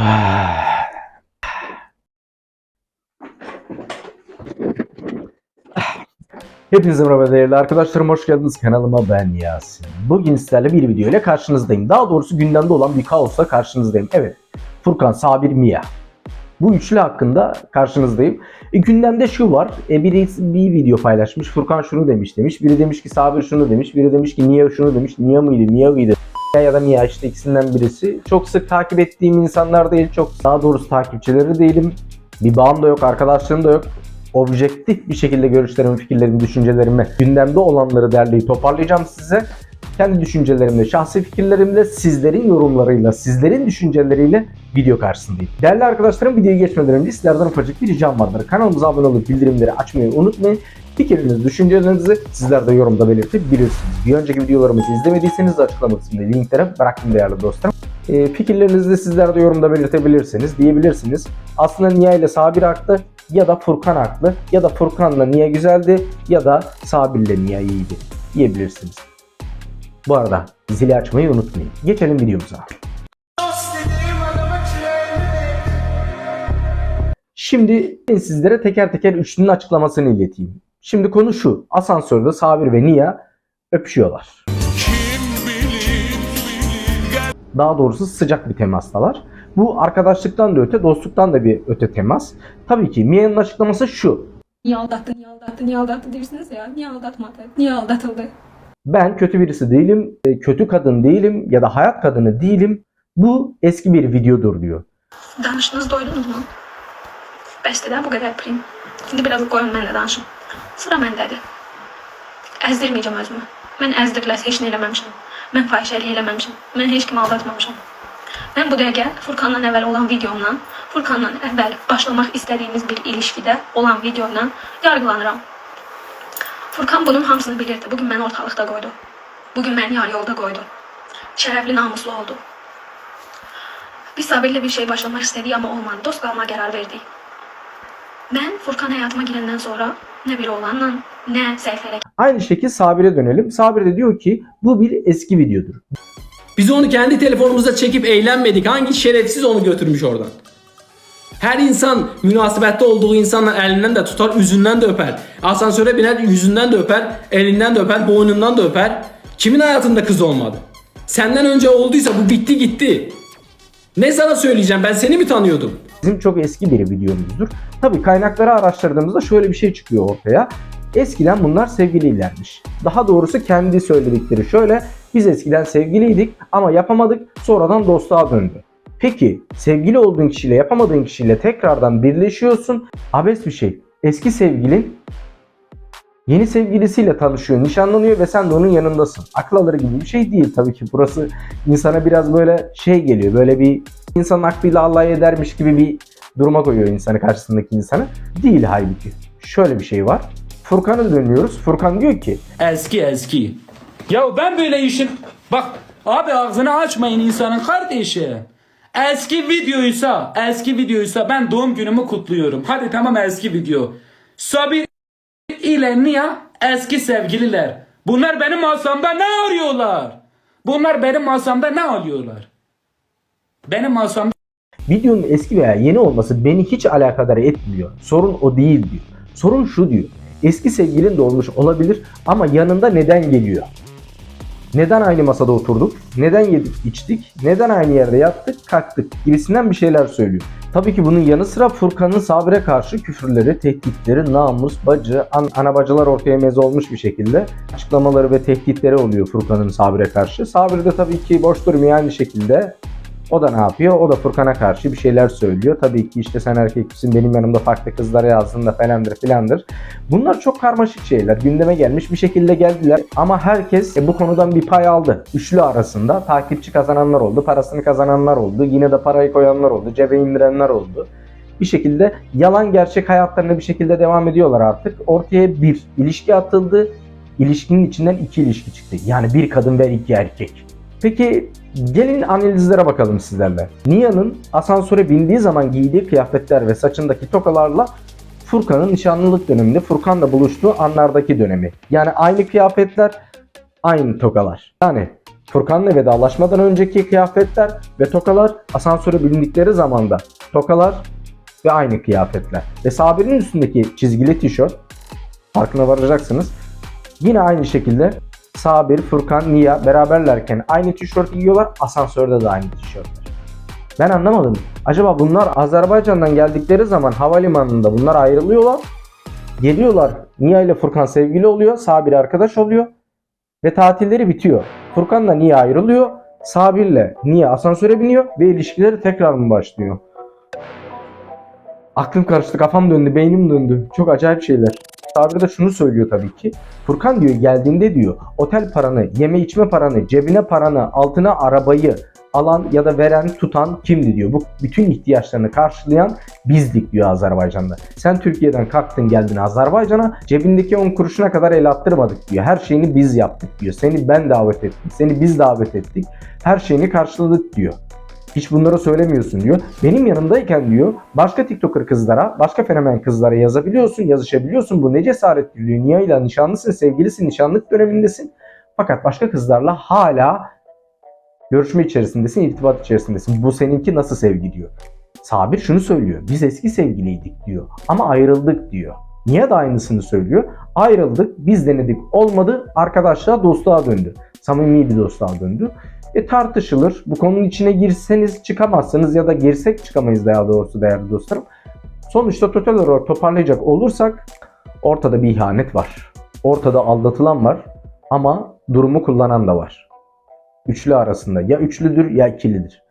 Hepinize merhaba değerli arkadaşlarım hoş geldiniz kanalıma ben Yasin. Bugün sizlerle bir video ile karşınızdayım. Daha doğrusu gündemde olan bir kaosla karşınızdayım. Evet Furkan, Sabir, Mia. Bu üçlü hakkında karşınızdayım. E, gündemde şu var. E, biri bir video paylaşmış. Furkan şunu demiş demiş. Biri demiş ki Sabir şunu demiş. Biri demiş ki Mia şunu demiş. Mia mıydı? Mia mıydı? Ya da Mia işte ikisinden birisi. Çok sık takip ettiğim insanlar değil. Çok daha doğrusu takipçileri değilim. Bir bağım da yok, arkadaşlığım da yok objektif bir şekilde görüşlerimi, fikirlerimi, düşüncelerimi, gündemde olanları derleyip toparlayacağım size. Kendi düşüncelerimle, şahsi fikirlerimle, sizlerin yorumlarıyla, sizlerin düşünceleriyle video karşısındayım. Değerli arkadaşlarım videoya geçmeden önce sizlerden ufacık bir ricam vardır. Kanalımıza abone olup bildirimleri açmayı unutmayın. Fikirlerinizi, düşüncelerinizi sizler de yorumda belirtebilirsiniz. Bir önceki videolarımızı izlemediyseniz açıklama kısmında linklere bıraktım değerli dostlarım. E, fikirlerinizi de sizler de yorumda belirtebilirsiniz, diyebilirsiniz. Aslında Nia ile Sabir haklı ya da Furkan haklı ya da Furkan'la Nia güzeldi ya da Sabir'le Nia iyiydi diyebilirsiniz. Bu arada zili açmayı unutmayın. Geçelim videomuza. Şimdi sizlere teker teker üçlünün açıklamasını ileteyim. Şimdi konu şu. Asansörde Sabir ve Nia öpüşüyorlar. Daha doğrusu sıcak bir temastalar. Bu arkadaşlıktan da öte, dostluktan da bir öte temas. Tabii ki Mia'nın açıklaması şu. Niye aldattı, niye aldattı, niye aldattı dersiniz ya. Niye aldatmadı, niye aldatıldı? Ben kötü birisi değilim, e, kötü kadın değilim ya da hayat kadını değilim. Bu eski bir videodur diyor. Danışınız doydunuz mu? Bəsdir bu qədər prim. İndi biraz qoyun mənlə danışın. Sıra məndədir. Əzdirməyəcəm özümü. Mən əzdiriləsə heç nə eləməmişəm. Mən fahişəlik eləməmişəm. Mən heç kimi aldatmamışam. Mən bu dəqiqə Furkanla əvvəl olan videomla, Furkanla əvvəl başlamaq istədiyimiz bir ilişkidə olan videoyla yargılanıram. Furkan bunun hamısını bilirdi. Bugün məni ortalıqda qoydu. Bugün məni yarı yolda qoydu. Şərəfli, namuslu oldu. Biz Sabir'le bir şey başlamak istedik ama olmadı. Dost kalmaya karar verdik. Ben Furkan hayatıma girenden sonra ne bir oğlanla ne Seyfer'e Aynı şekilde Sabir'e dönelim. Sabir de diyor ki bu bir eski videodur. Biz onu kendi telefonumuzda çekip eğlenmedik. Hangi şerefsiz onu götürmüş oradan? Her insan münasebette olduğu insanla elinden de tutar, yüzünden de öper. Asansöre biner, yüzünden de öper, elinden de öper, boynundan da öper. Kimin hayatında kız olmadı? Senden önce olduysa bu bitti gitti. Ne sana söyleyeceğim? Ben seni mi tanıyordum? Bizim çok eski bir videomuzdur. Tabii kaynakları araştırdığımızda şöyle bir şey çıkıyor ortaya. Eskiden bunlar sevgiliylermiş. Daha doğrusu kendi söyledikleri şöyle. Biz eskiden sevgiliydik ama yapamadık sonradan dostluğa döndü. Peki sevgili olduğun kişiyle yapamadığın kişiyle tekrardan birleşiyorsun. Abes bir şey. Eski sevgilin yeni sevgilisiyle tanışıyor, nişanlanıyor ve sen de onun yanındasın. Akıl alır gibi bir şey değil tabii ki. Burası insana biraz böyle şey geliyor. Böyle bir insanın aklıyla alay edermiş gibi bir duruma koyuyor insanı karşısındaki insanı. Değil halbuki. Şöyle bir şey var. Furkan'a dönüyoruz. Furkan diyor ki Eski eski. Ya ben böyle işin... Bak abi ağzını açmayın insanın kardeşi. Eski videoysa, eski videoysa ben doğum günümü kutluyorum. Hadi tamam eski video. Sabir ile Nia eski sevgililer. Bunlar benim masamda ne arıyorlar? Bunlar benim masamda ne arıyorlar? Benim masamda videonun eski veya yeni olması beni hiç alakadar etmiyor. Sorun o değil diyor. Sorun şu diyor. Eski sevgilin de olmuş olabilir ama yanında neden geliyor? Neden aynı masada oturduk? Neden yedik içtik? Neden aynı yerde yattık kalktık? Gibisinden bir şeyler söylüyor. Tabii ki bunun yanı sıra Furkan'ın Sabir'e karşı küfürleri, tehditleri, namus, bacı, an, ana bacılar ortaya meze olmuş bir şekilde açıklamaları ve tehditleri oluyor Furkan'ın Sabir'e karşı. Sabir de tabii ki boş durmuyor aynı şekilde. O da ne yapıyor? O da Furkan'a karşı bir şeyler söylüyor. Tabii ki işte sen erkek misin benim yanımda farklı kızlara yazdın da falandır filandır. Bunlar çok karmaşık şeyler. Gündeme gelmiş bir şekilde geldiler. Ama herkes e, bu konudan bir pay aldı. Üçlü arasında takipçi kazananlar oldu. Parasını kazananlar oldu. Yine de parayı koyanlar oldu. Cebe indirenler oldu. Bir şekilde yalan gerçek hayatlarına bir şekilde devam ediyorlar artık. Ortaya bir ilişki atıldı. İlişkinin içinden iki ilişki çıktı. Yani bir kadın ve iki erkek. Peki gelin analizlere bakalım sizlerle. Nia'nın asansöre bindiği zaman giydiği kıyafetler ve saçındaki tokalarla Furkan'ın nişanlılık döneminde Furkan'la buluştuğu anlardaki dönemi. Yani aynı kıyafetler, aynı tokalar. Yani Furkan'la vedalaşmadan önceki kıyafetler ve tokalar asansöre bindikleri zamanda tokalar ve aynı kıyafetler. Ve Sabir'in üstündeki çizgili tişört farkına varacaksınız. Yine aynı şekilde Sabir, Furkan, Nia beraberlerken aynı tişört giyiyorlar. Asansörde de aynı tişörtler. Ben anlamadım. Acaba bunlar Azerbaycan'dan geldikleri zaman havalimanında bunlar ayrılıyorlar. Geliyorlar. Nia ile Furkan sevgili oluyor. Sabir arkadaş oluyor. Ve tatilleri bitiyor. Furkan'la Nia ayrılıyor. Sabir'le Nia asansöre biniyor ve ilişkileri tekrar mı başlıyor? Aklım karıştı, kafam döndü, beynim döndü. Çok acayip şeyler. Sabir de şunu söylüyor tabii ki. Furkan diyor geldiğinde diyor otel paranı, yeme içme paranı, cebine paranı, altına arabayı alan ya da veren, tutan kimdi diyor. Bu bütün ihtiyaçlarını karşılayan bizdik diyor Azerbaycan'da. Sen Türkiye'den kalktın geldin Azerbaycan'a cebindeki 10 kuruşuna kadar el attırmadık diyor. Her şeyini biz yaptık diyor. Seni ben davet ettim. Seni biz davet ettik. Her şeyini karşıladık diyor. Hiç bunları söylemiyorsun diyor. Benim yanımdayken diyor başka TikToker kızlara, başka fenomen kızlara yazabiliyorsun, yazışabiliyorsun. Bu ne cesaret diyor. Niye ile nişanlısın, sevgilisin, nişanlık dönemindesin. Fakat başka kızlarla hala görüşme içerisindesin, irtibat içerisindesin. Bu seninki nasıl sevgi diyor. Sabir şunu söylüyor. Biz eski sevgiliydik diyor. Ama ayrıldık diyor. Niye de aynısını söylüyor? Ayrıldık, biz denedik, olmadı, arkadaşlığa, dostluğa döndü. Samimi bir dostluğa döndü. E tartışılır. Bu konunun içine girseniz çıkamazsınız ya da girsek çıkamayız daha doğrusu değerli dostlarım. Sonuçta total olarak toparlayacak olursak ortada bir ihanet var. Ortada aldatılan var ama durumu kullanan da var. Üçlü arasında ya üçlüdür ya ikilidir.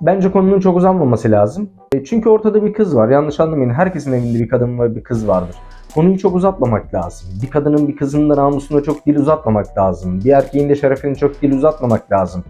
Bence konunun çok uzanmaması lazım. E, Çünkü ortada bir kız var. Yanlış anlamayın. Herkesin evinde bir kadın ve bir kız vardır. Konuyu çok uzatmamak lazım. Bir kadının bir kızının da namusuna çok dil uzatmamak lazım. Bir erkeğin de şerefine çok dil uzatmamak lazım.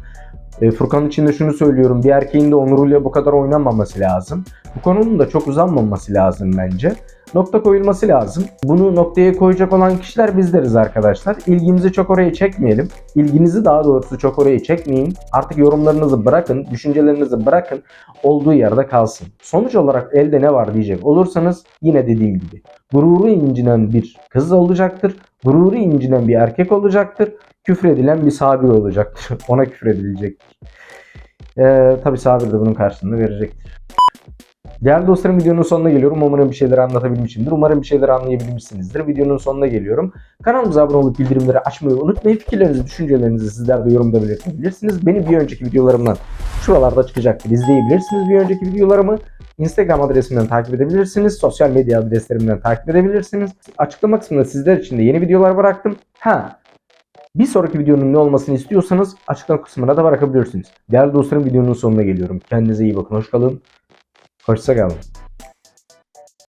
E, Furkan için de şunu söylüyorum. Bir erkeğin de onuruyla bu kadar oynanmaması lazım. Bu konunun da çok uzanmaması lazım bence. Nokta koyulması lazım. Bunu noktaya koyacak olan kişiler bizleriz arkadaşlar. İlgimizi çok oraya çekmeyelim. İlginizi daha doğrusu çok oraya çekmeyin. Artık yorumlarınızı bırakın, düşüncelerinizi bırakın. Olduğu yerde kalsın. Sonuç olarak elde ne var diyecek olursanız yine dediğim gibi. Gururu incinen bir kız olacaktır. Gururu incinen bir erkek olacaktır. Küfredilen bir sabir olacaktır. Ona küfredilecektir. Ee, Tabi sabir de bunun karşılığını verecektir. Değerli dostlarım videonun sonuna geliyorum. Umarım bir şeyler anlatabilmişimdir. Umarım bir şeyler anlayabilmişsinizdir. Videonun sonuna geliyorum. Kanalımıza abone olup bildirimleri açmayı unutmayın. Fikirlerinizi, düşüncelerinizi sizler de yorumda belirtebilirsiniz. Benim bir önceki videolarımdan şuralarda çıkacaktır. İzleyebilirsiniz bir önceki videolarımı. Instagram adresimden takip edebilirsiniz. Sosyal medya adreslerimden takip edebilirsiniz. Açıklama kısmında sizler için de yeni videolar bıraktım. Ha bir sonraki videonun ne olmasını istiyorsanız açıklama kısmına da bırakabilirsiniz. Değerli dostlarım videonun sonuna geliyorum. Kendinize iyi bakın. Hoş Hoşçakalın.